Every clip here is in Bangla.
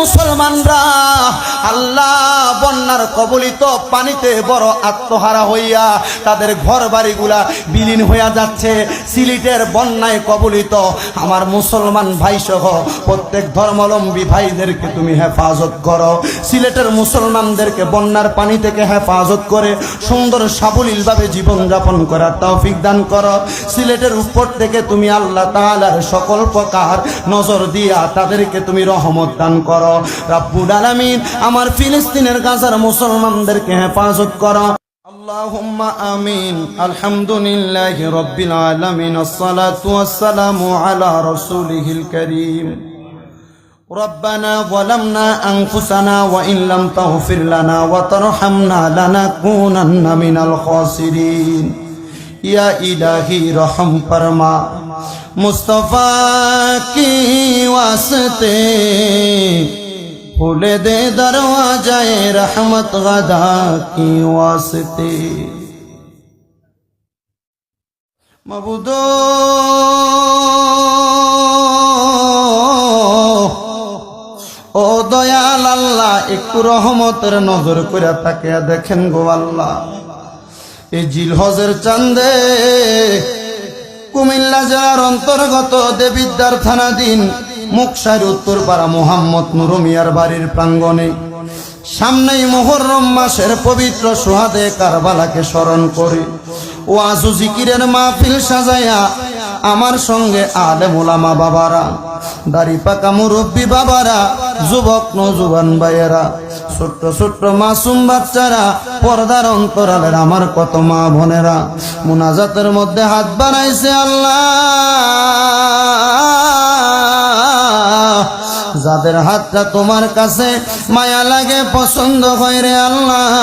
মুসলমানরা, আল্লাহ বন্যার কবলিত পানিতে বড় আত্মহারা হইয়া তাদের ঘর বাড়িগুলা বিলীন হইয়া যাচ্ছে, সিলেটের বন্যায় কবলিত। আমার মুসলমান ভাই সহ প্রত্যেক ধর্মাবলম্বী ভাইদেরকে তুমি হেফাজত করো। সিলেটের মুসলমানদেরকে বন্যার পানি থেকে হেফাজত করে সুন্দর সাবলীলভাবে জীবনযাপন করার তৌফিক দান করো। সিলেটের উপর থেকে তুমি আল্লাহ তাআলার সকল প্রকার নজর দিয়া তাদেরকে তুমি রহমত দান করো। রাব্বুল আলামিন আমার ফিলিস্তিনের গাজার মুসলমানদেরকে হেফাজত করো اللهم آمين الحمد لله رب العالمين الصلاة والسلام على رسوله الكريم ربنا ظلمنا أنفسنا وإن لم تغفر لنا وترحمنا لنكونن من الخاسرين ইয়া ইলাহি রহম ফরমা। মুস্তফা কি ওয়াসতে ফুলে দে দরওয়াজায়ে রহমত গদা কি ওয়াসতে। মবুদো ও দয়াল আল্লাহ, একটু রহমতের নজর করে তাকে দেখেন গো আল্লাহ। এই জিলহজের চান্দে কুমিল্লা জেলার অন্তর্গত দেবিদ্যার থানাধীন মুকসার উত্তরপাড়া মোহাম্মদ নুরমিয়ার বাড়ির প্রাঙ্গণে সামনেই মোহরম মাসের পবিত্র সোহাদে কারবালাকে স্মরণ করে। ও আজু জিকিরের মাহফিল সাজাইয়া আমার সঙ্গে আলে মোলামা বাবারা, দাড়ি পাকা মুরব্বী বাবারা, যুবক নজুবান ভাইয়েরা। ছোট্ট ছোট্ট মাসুম বাচ্চারা পর্দার অন্তরালের আমার কত মা বোনেরা মুনাজাতের মধ্যে হাত বাড়াইছে আল্লাহ। যাদের হাতটা তোমার কাছে মায়া লাগে, পছন্দ হয় রে আল্লাহ।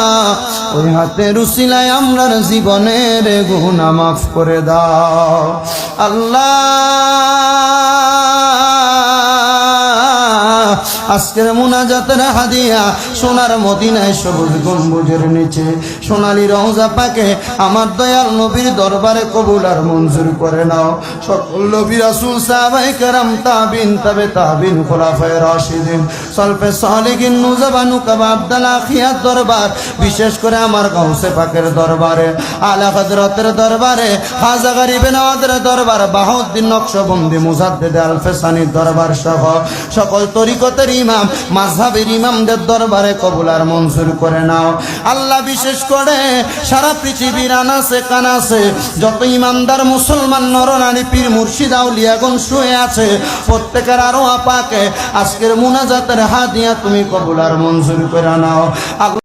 ওই হাতে রুসিলায় আমরার জীবনের গুণা মাফ করে দাও। আল্লাহ। আজকের মুনাজাতের হাদিয়া সোনার মদিনায় সবুজ গম্বুজের নিচে। সোনালি রওজা পাকে আমার দয়াল নবীর দরবারে কবুল আর মঞ্জুর করে নাও। সকল নবী রাসূল, সাহাবায়ে কেরাম, তাবিন, তবে তাবিন, খোলাফায়ে রাশিদিন। সলফে সালেহিন নুজাবানু কাবা আব্দুল আখিয়ার দরবার, বিশেষ করে আমার গাউসে পাকের দরবারে। আলা হযরতের দরবারে, খাজা গরিবে নওয়াজের দরবার, বাহাউদ্দিন নকশবন্দি মুজাদ্দিদ আল ফেসানির দরবার সহ সকল তরিকতের ইমাম মাঝহাবের ইমামদের দরবারে কবুল আর মঞ্জুর করে নাও। আল্লাহ বিশেষ করে সারা পৃথিবীর আনাসে কানাসে যত ইমামদার মুসলমান নরনারী পীর মুর্শিদ আউলিয়াগণ শুয়ে আছে, প্রত্যেকের আরও আপাকে আজকের মুনাজাতের হাদিয়া তুমি কবুল আর মঞ্জুর করে নাও।